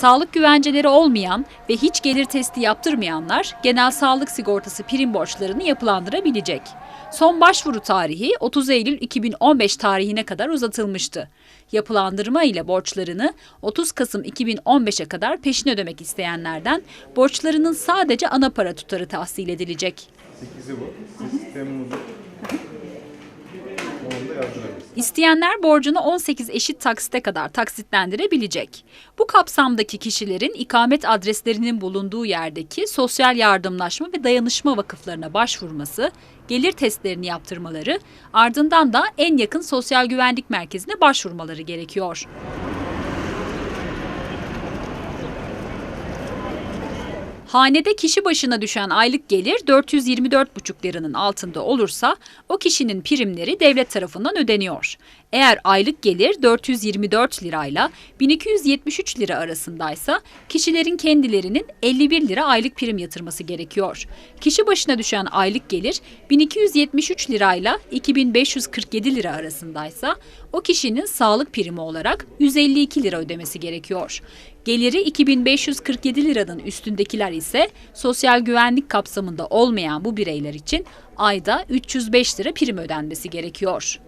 Sağlık güvenceleri olmayan ve hiç gelir testi yaptırmayanlar genel sağlık sigortası prim borçlarını yapılandırabilecek. Son başvuru tarihi 30 Eylül 2015 tarihine kadar uzatılmıştı. Yapılandırma ile borçlarını 30 Kasım 2015'e kadar peşin ödemek isteyenlerden borçlarının sadece ana para tutarı tahsil edilecek. 8'i bu. Siz Temmuz'u 10'da yazdırabilirsiniz. İsteyenler borcunu 18 eşit taksite kadar taksitlendirebilecek. Bu kapsamdaki kişilerin ikamet adreslerinin bulunduğu yerdeki sosyal yardımlaşma ve dayanışma vakıflarına başvurması, gelir testlerini yaptırmaları, ardından da en yakın sosyal güvenlik merkezine başvurmaları gerekiyor. Hanede kişi başına düşen aylık gelir 424,5 liranın altında olursa o kişinin primleri devlet tarafından ödeniyor. Eğer aylık gelir 424 lirayla 1273 lira arasındaysa kişilerin kendilerinin 51 lira aylık prim yatırması gerekiyor. Kişi başına düşen aylık gelir 1273 lirayla 2547 lira arasındaysa o kişinin sağlık primi olarak 152 lira ödemesi gerekiyor. Geliri 2547 liranın üstündekiler ise sosyal güvenlik kapsamında olmayan bu bireyler için ayda 305 lira prim ödenmesi gerekiyor.